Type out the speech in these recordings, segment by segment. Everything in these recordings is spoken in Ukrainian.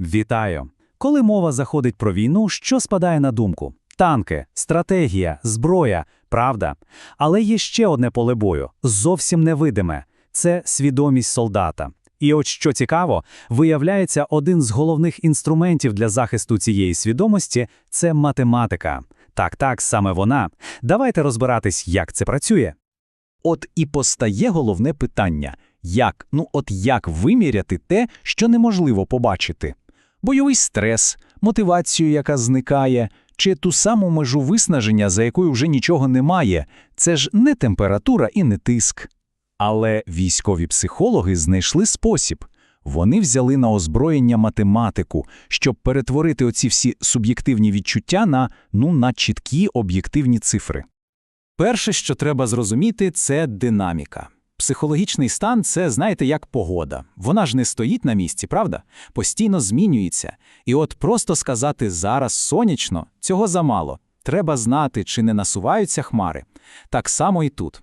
Вітаю! Коли мова заходить про війну, що спадає на думку? Танки, стратегія, зброя, правда. Але є ще одне поле бою, зовсім невидиме це свідомість солдата. І от що цікаво, виявляється, один з головних інструментів для захисту цієї свідомості це математика. Так, так, саме вона. Давайте розбиратись, як це працює. От і постає головне питання: як, ну от як виміряти те, що неможливо побачити? Бойовий стрес, мотивацію, яка зникає, чи ту саму межу виснаження, за якою вже нічого немає, це ж не температура і не тиск. Але військові психологи знайшли спосіб. Вони взяли на озброєння математику, щоб перетворити оці всі суб'єктивні відчуття на, ну, на чіткі об'єктивні цифри. Перше, що треба зрозуміти, це динаміка. Психологічний стан це, знаєте, як погода. Вона ж не стоїть на місці, правда? Постійно змінюється. І от просто сказати зараз сонячно цього замало. Треба знати, чи не насуваються хмари. Так само і тут.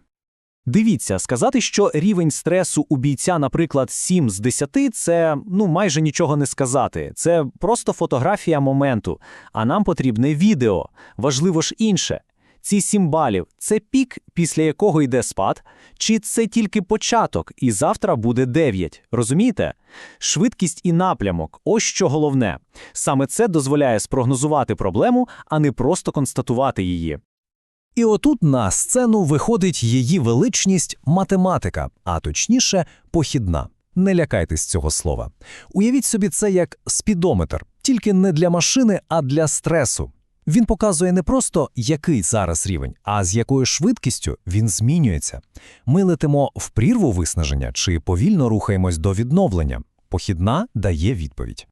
Дивіться, сказати, що рівень стресу у бійця, наприклад, 7 з 10 – це ну майже нічого не сказати. Це просто фотографія моменту. А нам потрібне відео. Важливо ж інше. Ці 7 балів – це пік, після якого йде спад, чи це тільки початок, і завтра буде 9. Розумієте? Швидкість і напрямок – ось що головне. Саме це дозволяє спрогнозувати проблему, а не просто констатувати її. І отут на сцену виходить її величність математика, а точніше, похідна. Не лякайтесь цього слова. Уявіть собі це як спідометр, тільки не для машини, а для стресу. Він показує не просто, який зараз рівень, а з якою швидкістю він змінюється. Ми летимо в прірву виснаження чи повільно рухаємось до відновлення. Похідна дає відповідь.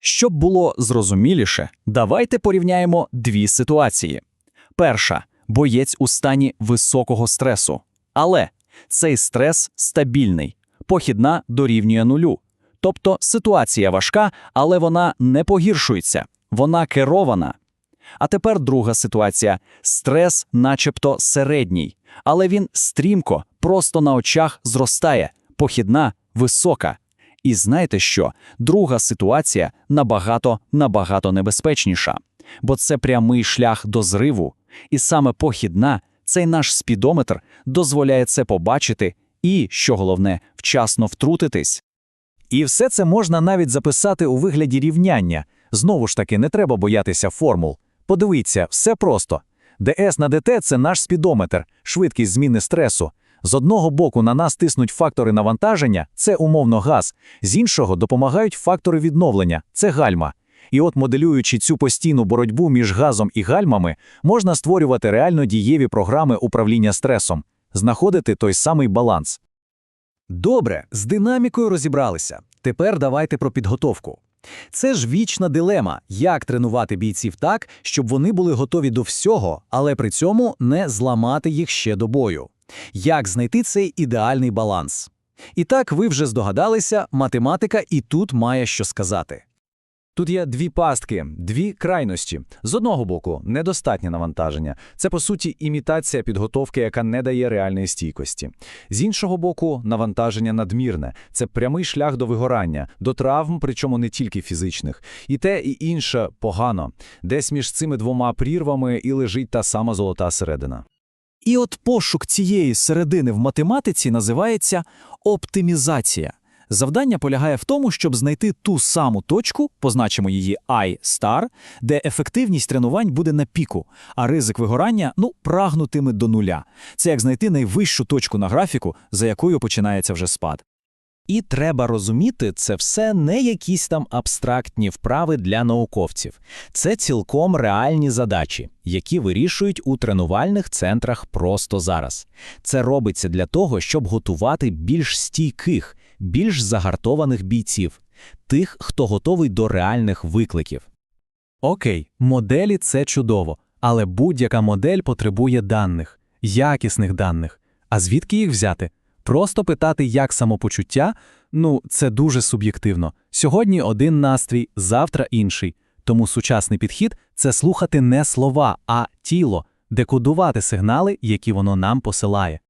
Щоб було зрозуміліше, давайте порівняємо дві ситуації. Перша боєць у стані високого стресу. Але цей стрес стабільний, похідна дорівнює нулю. Тобто ситуація важка, але вона не погіршується, вона керована. А тепер друга ситуація: стрес, начебто середній, але він стрімко, просто на очах зростає, похідна висока. І знаєте що? Друга ситуація набагато набагато небезпечніша, бо це прямий шлях до зриву. І саме похідна, цей наш спідометр дозволяє це побачити і, що головне, вчасно втрутитись. І все це можна навіть записати у вигляді рівняння. Знову ж таки, не треба боятися формул. Подивіться, все просто. ДС на ДТ це наш спідометр, швидкість зміни стресу. З одного боку на нас тиснуть фактори навантаження, це умовно газ, з іншого допомагають фактори відновлення, це гальма. І от, моделюючи цю постійну боротьбу між газом і гальмами, можна створювати реально дієві програми управління стресом, знаходити той самий баланс. Добре, з динамікою розібралися. Тепер давайте про підготовку. Це ж вічна дилема, як тренувати бійців так, щоб вони були готові до всього, але при цьому не зламати їх ще до бою. Як знайти цей ідеальний баланс? І так ви вже здогадалися, математика і тут має що сказати. Тут є дві пастки, дві крайності. З одного боку, недостатнє навантаження. Це, по суті, імітація підготовки, яка не дає реальної стійкості. З іншого боку, навантаження надмірне. Це прямий шлях до вигорання, до травм, причому не тільки фізичних. І те, і інше погано. Десь між цими двома прірвами і лежить та сама золота середина. І от пошук цієї середини в математиці називається оптимізація. Завдання полягає в тому, щоб знайти ту саму точку, позначимо її I star, де ефективність тренувань буде на піку, а ризик вигорання ну, прагнутиме до нуля. Це як знайти найвищу точку на графіку, за якою починається вже спад. І треба розуміти, це все не якісь там абстрактні вправи для науковців. Це цілком реальні задачі, які вирішують у тренувальних центрах просто зараз. Це робиться для того, щоб готувати більш стійких, більш загартованих бійців, тих, хто готовий до реальних викликів. Окей, моделі це чудово, але будь-яка модель потребує даних, якісних даних. А звідки їх взяти? Просто питати, як самопочуття, ну, це дуже суб'єктивно. Сьогодні один настрій, завтра інший. Тому сучасний підхід це слухати не слова, а тіло, декодувати сигнали, які воно нам посилає.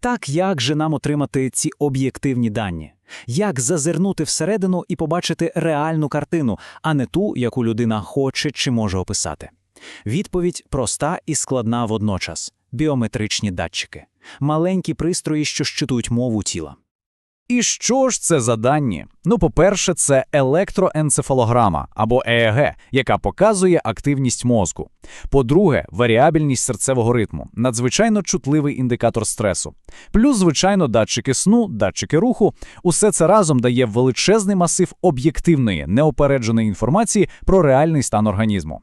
Так як же нам отримати ці об'єктивні дані? Як зазирнути всередину і побачити реальну картину, а не ту, яку людина хоче чи може описати? Відповідь проста і складна водночас: біометричні датчики, маленькі пристрої, що щитують мову тіла. І що ж це за дані? Ну, по-перше, це електроенцефалограма або ЕЕГ, яка показує активність мозку. По-друге, варіабільність серцевого ритму, надзвичайно чутливий індикатор стресу. Плюс, звичайно, датчики сну, датчики руху. Усе це разом дає величезний масив об'єктивної, неопередженої інформації про реальний стан організму.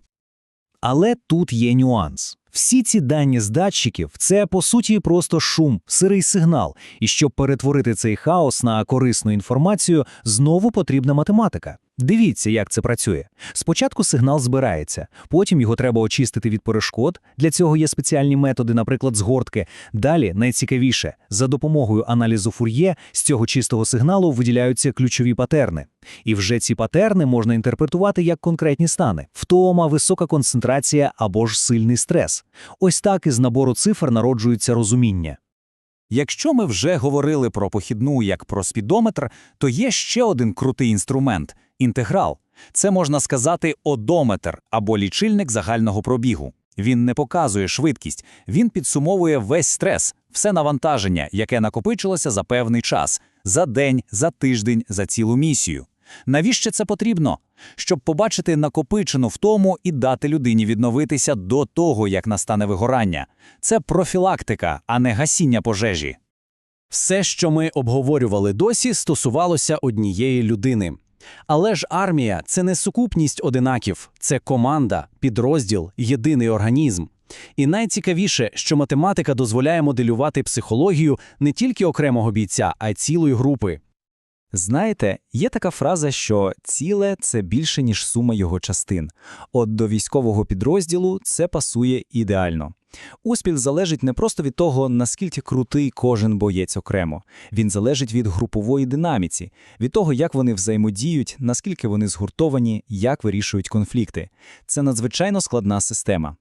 Але тут є нюанс. Всі ці дані з датчиків – це, по суті, просто шум, сирий сигнал. І щоб перетворити цей хаос на корисну інформацію, знову потрібна математика. Дивіться, як це працює. Спочатку сигнал збирається, потім його треба очистити від перешкод. Для цього є спеціальні методи, наприклад, згортки. Далі, найцікавіше, за допомогою аналізу фур'є з цього чистого сигналу виділяються ключові патерни. І вже ці патерни можна інтерпретувати як конкретні стани: втома, висока концентрація або ж сильний стрес. Ось так із набору цифр народжується розуміння. Якщо ми вже говорили про похідну як про спідометр, то є ще один крутий інструмент інтеграл. Це можна сказати одометр або лічильник загального пробігу. Він не показує швидкість, він підсумовує весь стрес, все навантаження, яке накопичилося за певний час за день, за тиждень, за цілу місію. Навіщо це потрібно? Щоб побачити накопичену втому і дати людині відновитися до того, як настане вигорання. Це профілактика, а не гасіння пожежі. Все, що ми обговорювали досі, стосувалося однієї людини. Але ж армія це не сукупність одинаків, це команда, підрозділ, єдиний організм. І найцікавіше, що математика дозволяє моделювати психологію не тільки окремого бійця, а й цілої групи. Знаєте, є така фраза, що ціле це більше, ніж сума його частин. От до військового підрозділу це пасує ідеально. Успіх залежить не просто від того, наскільки крутий кожен боєць окремо. Він залежить від групової динаміці, від того, як вони взаємодіють, наскільки вони згуртовані, як вирішують конфлікти. Це надзвичайно складна система.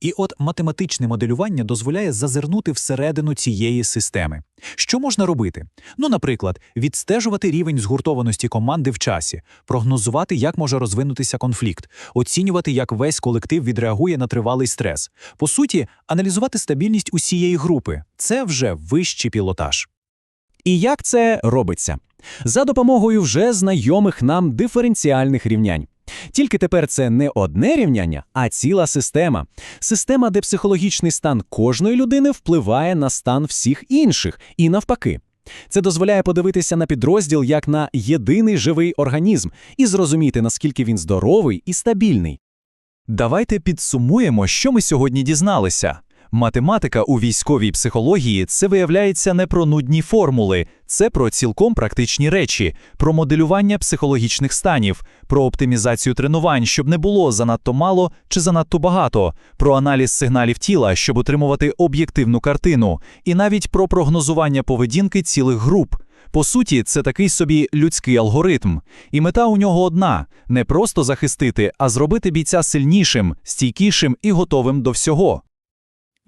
І от математичне моделювання дозволяє зазирнути всередину цієї системи. Що можна робити? Ну, наприклад, відстежувати рівень згуртованості команди в часі, прогнозувати, як може розвинутися конфлікт, оцінювати, як весь колектив відреагує на тривалий стрес. По суті, аналізувати стабільність усієї групи це вже вищий пілотаж. І як це робиться? За допомогою вже знайомих нам диференціальних рівнянь. Тільки тепер це не одне рівняння, а ціла система. Система, де психологічний стан кожної людини впливає на стан всіх інших, і навпаки. Це дозволяє подивитися на підрозділ як на єдиний живий організм і зрозуміти, наскільки він здоровий і стабільний. Давайте підсумуємо, що ми сьогодні дізналися. Математика у військовій психології це виявляється не про нудні формули, це про цілком практичні речі, про моделювання психологічних станів, про оптимізацію тренувань, щоб не було занадто мало чи занадто багато, про аналіз сигналів тіла, щоб отримувати об'єктивну картину, і навіть про прогнозування поведінки цілих груп. По суті, це такий собі людський алгоритм, і мета у нього одна: не просто захистити, а зробити бійця сильнішим, стійкішим і готовим до всього.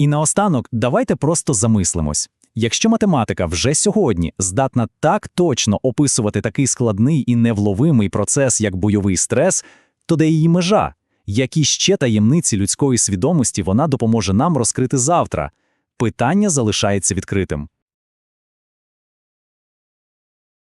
І наостанок, давайте просто замислимось. Якщо математика вже сьогодні здатна так точно описувати такий складний і невловимий процес, як бойовий стрес, то де її межа? Які ще таємниці людської свідомості вона допоможе нам розкрити завтра? Питання залишається відкритим.